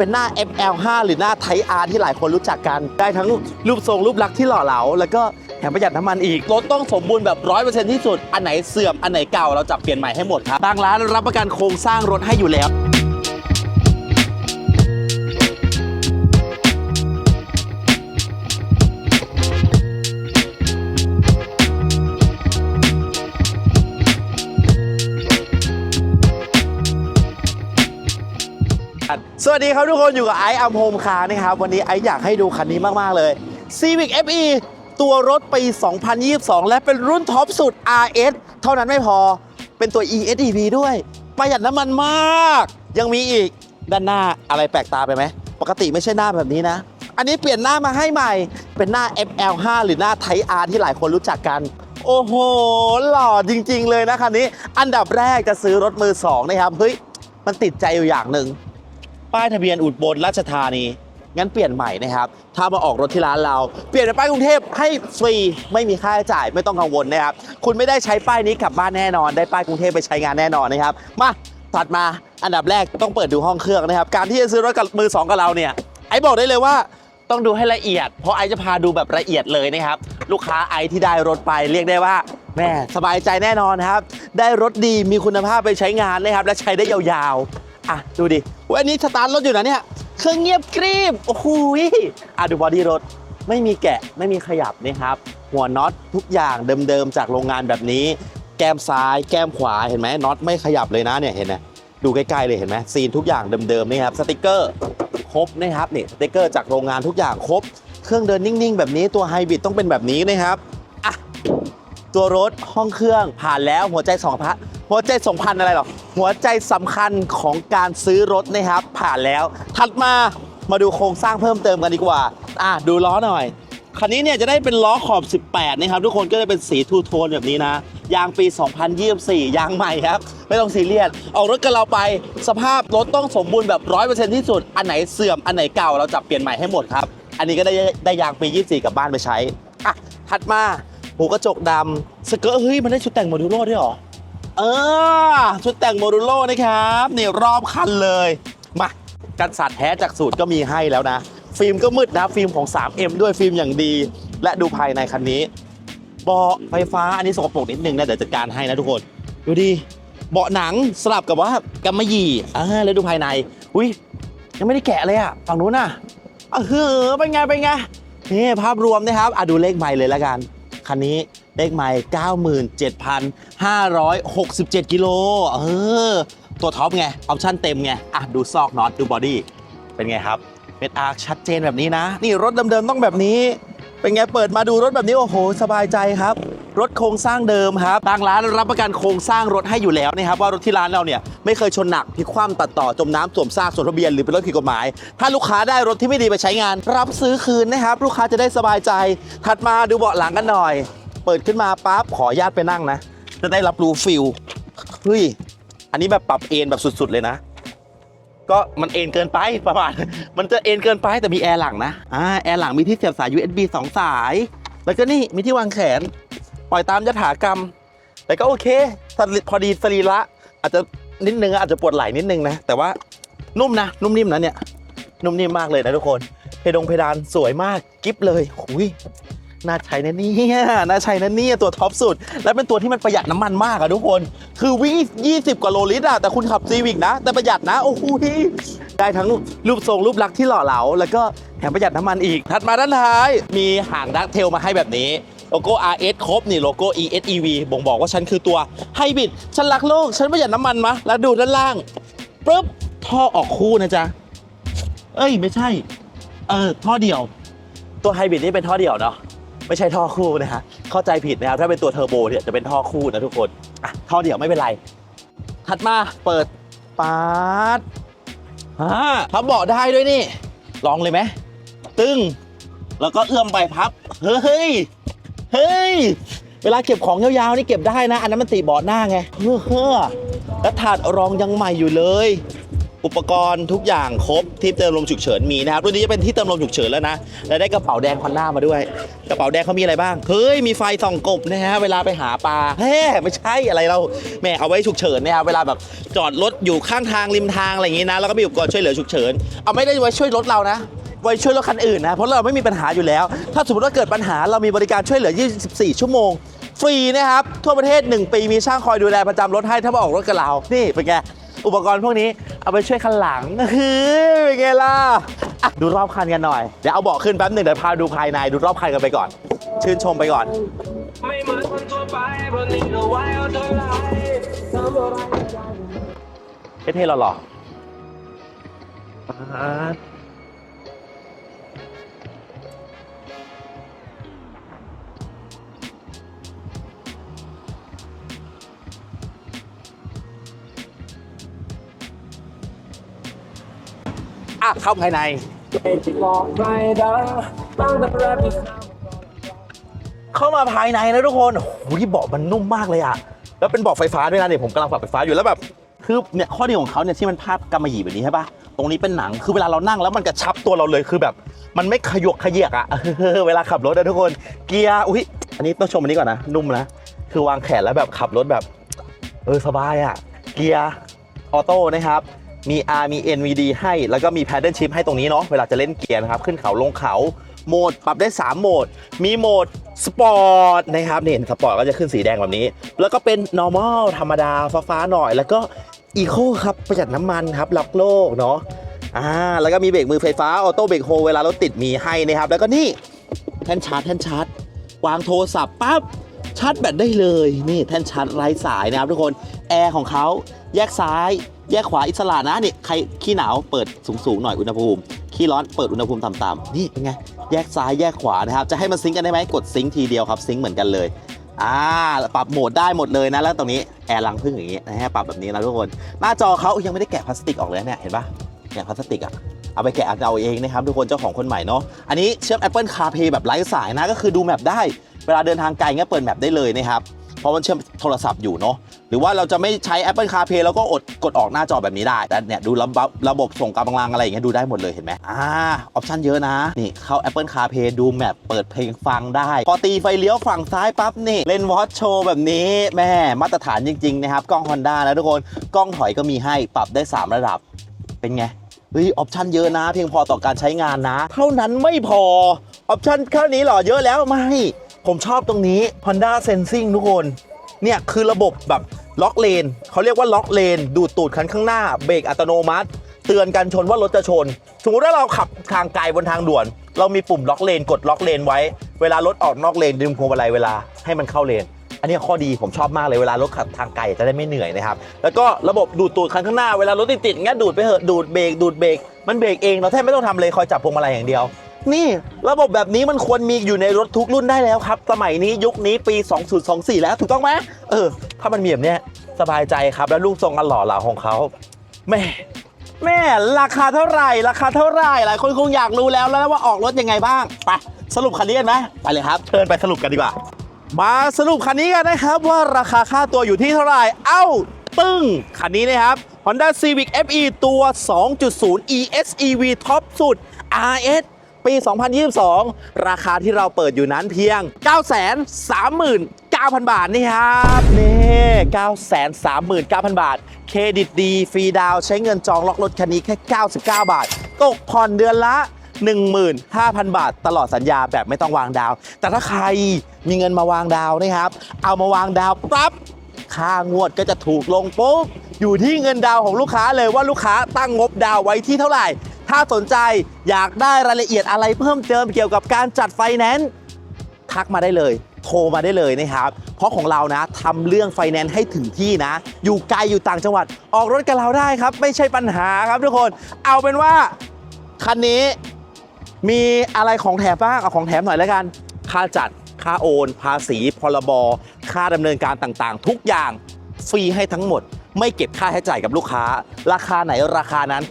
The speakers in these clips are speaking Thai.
เป็นหน้า FL5 หรือหน้าไทอาร์ที่หลายคนรู้จักกัน ได้ทั้งรูปทรงรูปลักษณ์ที่หล่อเหลา แล้วก็แถมประหยัดน้ำมันอีก รถต้องสมบูรณ์แบบ100%ที่สุด อันไหนเสื่อม อันไหนเก่า เราจับเปลี่ยนใหม่ให้หมดครับ บางร้านรับประกันโครงสร้างรถให้อยู่แล้ว วัสดีครับทุกคนอยู่กับไอซ์อัมโฮมคาร์นะครับ วันนี้ไอซ์อยากให้ดูคันนี้มาก ๆ เลย Civic FE ตัวรถปี 2022 และเป็นรุ่นท็อปสุด RS เท่านั้นไม่พอเป็นตัว ESEV ด้วย ประหยัดน้ำมันมาก ยังมีอีกด้านหน้าอะไรแปลกตาไปไหม ปกติไม่ใช่หน้าแบบนี้นะ อันนี้เปลี่ยนหน้ามาให้ใหม่ เป็นหน้า FL5 หรือหน้า Type R ที่หลายคนรู้จักกันโอ้โห หล่อจริง ๆ เลยนะคันนี้ อันดับแรกจะซื้อรถมือสองนะครับ เฮ้ย มันติดใจอยู่อย่างหนึ่ง ป้ายทะเบียนอุบลราชธานี งั้นเปลี่ยนใหม่นะครับ ถ้ามาออกรถที่ร้านเรา เปลี่ยนเป็นป้ายกรุงเทพให้ฟรี ไม่มีค่าใช้จ่าย ไม่ต้องกังวลนะครับ คุณไม่ได้ใช้ป้ายนี้กลับบ้านแน่นอน ได้ป้ายกรุงเทพไปใช้งานแน่นอนนะครับ มาถัดมาอันดับแรกต้องเปิดดูห้องเครื่องนะครับ การที่จะซื้อรถกับมือสองกับเราเนี่ย ไอ้บอกได้เลยว่าต้องดูให้ละเอียด เพราะไอจะพาดูแบบละเอียดเลยนะครับ ลูกค้าไอที่ได้รถไปเรียกได้ว่าแม่สบายใจแน่นอนครับ ได้รถดีมีคุณภาพไปใช้งานนะครับ และใช้ได้ยาวๆ อะดูดิวันนี้สตาร์ทรถอยู่นะเนี่ย เครื่องเงียบกริบ โอ้โหอะดูบอดี้รถ ไม่มีแกะ ไม่มีขยับนะครับ หัวน็อตทุกอย่างเดิมๆจากโรงงานแบบนี้ แก้มซ้าย แก้มขวา เห็นไหมน็อตไม่ขยับเลยนะเนี่ย เห็นไหมดูใกล้ๆเลยเห็นไหมซีนทุกอย่างเดิมๆนี่ครับ สติกเกอร์ครบนะครับนี่สติกเกอร์จากโรงงานทุกอย่างครบ เครื่องเดินนิ่งๆ แบบนี้ตัวไฮบริดต้องเป็นแบบนี้นะครับ อะ ตัวรถห้องเครื่องผ่านแล้วหัวใจสองพัน หัวใจสองพันอะไรหรอหัวใจสำคัญของการซื้อรถนะครับ ผ่านแล้ว ถัดมามาดูโครงสร้างเพิ่มเติมกันดีกว่า อะดูล้อหน่อยคันนี้เนี่ยจะได้เป็นล้อขอบ 18 นะครับ ทุกคนก็จะเป็นสีทูโทนแบบนี้นะ ยางปี 2024 ยางใหม่ครับ ไม่ต้องซีเรียสออกรถกับเราไป สภาพรถต้องสมบูรณ์แบบ 100%ที่สุด อันไหนเสื่อม อันไหนเก่าเราจับเปลี่ยนใหม่ให้หมดครับ อันนี้ก็ได้ได้ยางปี 24 กลับบ้านไปใช้ อะ ถัดมา หูกระจกดำสเกิร์ตเฮ้ย มันได้ชุดแต่งโมดูโร่ด้วยหรอ เออ ชุดแต่งโมดูโร่นะครับนี่รอบคันเลย มา กันสาดแท้จากสูตรก็มีให้แล้วนะ ฟิล์มก็มืดนะ ฟิล์มของ 3M ด้วยฟิล์มอย่างดี และดูภายในคันนี้เบาะไฟฟ้าอันนี้สกปรกนิดนึงนะเดี๋ยวจัดการให้นะทุกคน ดูดิเบาะหนังสลับกับว่ากำมะหยี่อ่าแล้วดูภายใน อุ้ยยังไม่ได้แกะเลยอะฝั่งนู้นน่ะอะเฮ้อเป็นไงเป็นไงนี่ภาพรวมนะครับอะดูเลขใหม่เลยแล้วกัน คันนี้เลขใหม่ 97,567 กิโล เออ ตัวท็อปไง ออปชั่นเต็มไง อะ ดูซอกน็อตดูบอดี้ เป็นไงครับ เป็นอาร์ชัดเจนแบบนี้นะ นี่รถเดิมๆต้องแบบนี้ เป็นไงเปิดมาดูรถแบบนี้โอ้โห สบายใจครับ รถโครงสร้างเดิมครับทางร้านรับประกันโครงสร้างรถให้อยู่แล้วนะครับว่ารถที่ร้านเราเนี่ยไม่เคยชนหนักพลิกคว่ำตัดต่อจมน้ำสวมซากส่วมทะเบียนหรือเป็นรถผิดกฎหมาย ถ้าลูกค้าได้รถที่ไม่ดีไปใช้งาน รับซื้อคืนนะครับ ลูกค้าจะได้สบายใจ ถัดมาดูเบาะหลังกันหน่อย เปิดขึ้นมาปั๊บขอญาตไปนั่งนะจะได้รับรู้ฟิลเฮ้ยอันนี้แบบปรับเอนแบบสุด ๆ เลยนะ ก็มันเอนเกินไปประมาณ มันจะเอนเกินไปแต่มีแอร์หลังนะอ่าแอร์หลังมีที่เสียบสาย USB 2 สาย แล้วก็นี่มีที่วางแขน ปล่อยตามยถากรรม แต่ก็โอเคสรีพอดีสรีระอาจจะนิดนึงอาจจะปวดไหล่นิดนึงนะ แต่ว่านุ่มนะ นุ่มนิ่มนะเนี่ย นุ่มนิ่มมากเลยนะทุกคน เพดงเพดานสวยมาก กิฟเลยหุย น่าใช้นะเนี่ยน่าใช้นะเนี่ยตัวท็อปสุด และเป็นตัวที่มันประหยัดน้ำมันมากอะทุกคน คือวิ่ง 20 กว่าโลลิตรอะแต่คุณขับซีวิกนะ แต่ประหยัดนะ โอ้โหได้ทั้งรูปทรงรูปลักษณ์ที่หล่อเหลา แล้วก็แถมประหยัดน้ำมันอีก ถัดมาด้านท้าย มีหางดักเทลมาให้แบบนี้โลโก้ RS ครบ นี่โลโก้ ESEV บ่งบอกว่าฉันคือตัวไฮบริดฉันรักโลก ฉันประหยัดน้ำมันมะแล้วดูด้านล่างปุ๊บท่อออกคู่นะจ๊ะ เอ้ย ไม่ใช่ เออท่อเดียว ตัวไฮบริดนี่เป็นท่อเดียวเนาะ ไม่ใช่ท่อคู่นะฮะเข้าใจผิดนะครับถ้าเป็นตัวเทอร์โบเนี่ยจะเป็นท่อคู่นะทุกคนอะท่อเดียวไม่เป็นไรถัดมาเปิดปาดอ่าพับเบาะได้ด้วยนี่ ลองเลยไหมตึงแล้วก็เอื้อมไปพับ เฮ้ย เฮ้ย เวลาเก็บของยาวๆนี่เก็บได้นะ อันนั้นมันตีเบาะหน้าไง เฮ้อแล้วถาดรองยังใหม่อยู่เลย อุปกรณ์ทุกอย่างครบที่เติมลมฉุกเฉินมีนะครับรุ่นนี้จะเป็นที่เติมลมฉุกเฉินแล้วนะ และได้กระเป๋าแดงคอนด้ามาด้วย กระเป๋าแดงเขามีอะไรบ้าง เฮ้ย มีไฟส่องกบนะฮะเวลาไปหาปลาเฮ้ไม่ใช่อะไรเราแหม่เอาไว้ฉุกเฉินนะครับเวลาแบบจอดรถอยู่ข้างทางริมทางอะไรอย่างงี้นะแล้วก็มีอุปกรณ์ช่วยเหลือฉุกเฉินเอาไม่ได้ไว้ช่วยรถเรานะไว้ช่วยรถคันอื่นนะเพราะเราไม่มีปัญหาอยู่แล้ว ถ้าสมมติว่าเกิดปัญหาเรามีบริการช่วยเหลือ 24 ชั่วโมงฟรีนะครับทั่วประเทศ 1 ปีมีช่างคอยดูแลประจำรถให้ถ้ามาออกรถกับเรา นี่เป็นไง อุปกรณ์พวกนี้เอาไปช่วยคันหลังเฮ้ยเป็นไงล่ะดูรอบคันกันหน่อย เดี๋ยวเอาเบาะขึ้นแป๊บหนึ่งเดี๋ยวพาดูภายในดูรอบคันกันไปก่อน ชื่นชมไปก่อน ไม่เหมือนคนทั่วไปเพราะนี่เอาไว้เอาเท่าไหรทำอะไรเท่ๆหล่อๆ อะเข้าภายใน เข้ามาภายในนะทุกคนโอ้โหที่เบาะมันนุ่มมากเลยอะแล้วเป็นเบาะไฟฟ้าด้วยนะเนี่ยผมกำลังปรับไฟฟ้าอยู่แล้วแบบคือเนี่ยข้อดีของเขาเนี่ยที่มันพาดกำมะหยี่แบบนี้ใช่ปะตรงนี้เป็นหนังคือเวลาเรานั่งแล้วมันกระชับตัวเราเลยคือแบบ มันไม่ขยกขยกอะเวลาขับรถนะทุกคนเกียร์อุ้ยอันนี้ต้องชมอันนี้ก่อนนะนุ่มนะคือวางแขนแล้วแบบขับรถแบบ เออสบายอะเกียร์ออโต้นะครับ มี R มี N มี D ให้ แล้วก็มี paddle shift ให้ตรงนี้เนาะ เวลาจะเล่นเกียร์นะครับ ขึ้นเขาลงเขา โหมดปรับได้ 3 โหมด มีโหมดสปอร์ตนะครับนี่สปอร์ตก็จะขึ้นสีแดงแบบนี้ แล้วก็เป็น normal ธรรมดาฟ้าๆหน่อย แล้วก็ eco ครับประหยัดน้ำมันครับรักโลกเนาะ อ่า แล้วก็มีเบรกมือไฟฟ้า ออโต้เบรกโฮเวลารถติดมีให้นะครับ แล้วก็นี่แท่นชาร์จแท่นชาร์จวางโทรศัพท์ปั๊บ ชาร์จแบตได้เลยนี่แท่นชาร์จไร้สายนะครับทุกคนแอร์ของเขาแยกซ้าย แยกขวาอิสระนะนี่ใครขี้หนาวเปิดสูงๆหน่อยอุณหภูมิขี้ร้อนเปิดอุณหภูมิต่ำๆนี่เป็นไงแยกซ้ายแยกขวานะครับจะให้มันซิงกันได้ไหมกดซิงค์ทีเดียวครับซิงค์เหมือนกันเลยอ่าปรับโหมดได้หมดเลยนะแล้วตรงนี้แอร์รังพึ่งอย่างงี้นะฮะปรับแบบนี้นะทุกคน หน้าจอเขายังไม่ได้แกะพลาสติกออกเลยเนี่ยเห็นปะแกะพลาสติกอะเอาไปแกะเอาเองนะครับทุกคนเจ้าของคนใหม่เนาะอันนี้เชื่อม Apple CarPlay แบบไร้สายนะก็คือดูแมปได้ เวลาเดินทางไกลเงี้ยเปิดแมปได้เลยนะครับ เพราะมันเชื่อมโทรศัพท์อยู่เนาะหรือว่าเราจะไม่ใช้ Apple CarPlay แล้วก็อดกดออกหน้าจอแบบนี้ได้ แต่เนี่ยดูระบบระบบส่งกำลังอะไรอย่างเงี้ยดูได้หมดเลยเห็นไหมอ่าออปชั่นเยอะนะ นี่ เข้า Apple CarPlay ดูแมปเปิดเพลงฟังได้ พอตีไฟเลี้ยวฝั่งซ้ายปั๊บนี่เล่นวอชโชว์แบบนี้แม่มาตรฐานจริง ๆ นะครับ กล้อง Honda นะทุกคนกล้องถอยก็มีให้ปรับได้ 3 ระดับเป็นไงเฮ้ยออปชันเยอะนะ เพียงพอต่อการใช้งานนะ เท่านั้นไม่พอออปชันแค่นี้หรอเยอะแล้วไม่ ผมชอบตรงนี้ Honda Sensing ทุกคน เนี่ยคือระบบแบบล็อกเลนเขาเรียกว่าล็อกเลน ดูดตูดคันข้างหน้า เบรกอัตโนมัติ เตือนกันชนว่ารถจะชน สมมติว่าเราขับทางไกลบนทางด่วน เรามีปุ่มล็อกเลน กดล็อกเลนไว้ เวลารถออกนอกเลนดึงพวงมาลัยเวลาให้มันเข้าเลน อันนี้ข้อดีผมชอบมากเลยเวลารถขับทางไกลจะได้ไม่เหนื่อยนะครับ แล้วก็ระบบดูดตูดคันข้างหน้า เวลารถติดๆงั้นดูดไปเหอะ ดูดเบรก ดูดเบรก มันเบรกเอง เราแทบไม่ต้องทำเลย คอยจับพวงมาลัยอย่างเดียว นี่ ระบบแบบนี้มันควรมีอยู่ในรถทุกรุ่นได้แล้วครับ สมัยนี้ยุคนี้ปี 2024 แล้วถูกต้องไหมเออ ถ้ามันมีแบบเนี้ยสบายใจครับแล้วรูปทรงอันหล่อเหลาของเขาแม่แม่ราคาเท่าไหร่ ราคาเท่าไหร่หลายคนคงอยากรู้แล้วแล้วว่าออกรถยังไงบ้างไปสรุปคันนี้กันไหมไปเลยครับเชิญไปสรุปกันดีกว่า มาสรุปคันนี้กันนะครับว่าราคาค่าตัวอยู่ที่เท่าไหร่ เอ้าตึ้งคันนี้นะครับ Honda Civic FE ตัว 2.0 ESEV ท็อปสุด RS ปี 2022 ราคาที่เราเปิดอยู่นั้นเพียง 939,000 บาทนี่ครับนี่939,000 บาท เครดิตดี ฟรีดาวใช้เงินจองล็อกรถคันนี้แค่ 99 บาท ตกผ่อนเดือนละ 15,000 บาท ตลอดสัญญาแบบไม่ต้องวางดาว แต่ถ้าใครมีเงินมาวางดาวนะครับ เอามาวางดาวปั๊บค่างวดก็จะถูกลงปุ๊บอยู่ที่เงินดาวของลูกค้าเลยว่าลูกค้าตั้งงบดาวไว้ที่เท่าไหร่ ถ้าสนใจอยากได้รายละเอียดอะไรเพิ่มเติมเกี่ยวกับการจัดไฟแนนซ์ทักมาได้เลยโทรมาได้เลยนะครับ เพราะของเรานะทำเรื่องไฟแนนซ์ให้ถึงที่นะ อยู่ไกลอยู่ต่างจังหวัด ออกรถกับเราได้ครับ ไม่ใช่ปัญหาครับทุกคน เอาเป็นว่า คันนี้มีอะไรของแถมบ้าง เอาของแถมหน่อยแล้วกัน ค่าจัด ค่าโอน ภาษี พรบ ค่าดำเนินการต่างๆ ทุกอย่างฟรีให้ทั้งหมด ไม่เก็บค่าใช้จ่ายกับลูกค้า ราคาไหนราคานั้น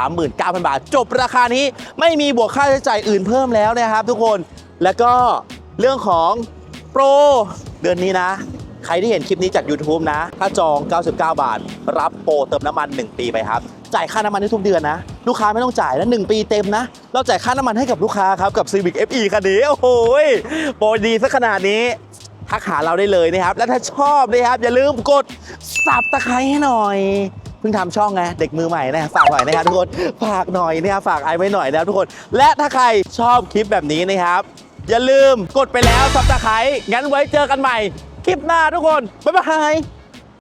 939,000 บาท จบราคานี้ไม่มีบวกค่าใช้จ่ายอื่นเพิ่มแล้วนะครับ ทุกคนแล้วก็เรื่องของโปรเดือนนี้นะ ใครที่เห็นคลิปนี้จาก YouTube นะ ถ้าจอง 99 บาท รับโปรเติมน้ำมัน 1 ปีไปครับจ่ายค่าน้ำมันทุกเดือนนะ ลูกค้าไม่ต้องจ่ายนะ1ปีเต็มนะ เราจ่ายค่าน้ำมันให้กับลูกค้าครับกับ Civic FE คันนี้ โอ้โหโปรดีซะขนาดนี้ทักหาเราได้เลยนะครับ และถ้าชอบนะครับอย่าลืมกด สับตะไคร้ให้หน่อย เพิ่งทำช่องไงเด็กมือใหม่นะฝากหน่อยนะครับทุกคนฝากหน่อยนะครับฝากไอไว้หน่อยนะครับทุกคน และถ้าใครชอบคลิปแบบนี้นะครับ อย่าลืมกดไปแล้วสับตะไคร้งั้นไว้เจอกันใหม่ คลิปหน้าทุกคนบ๊ายบาย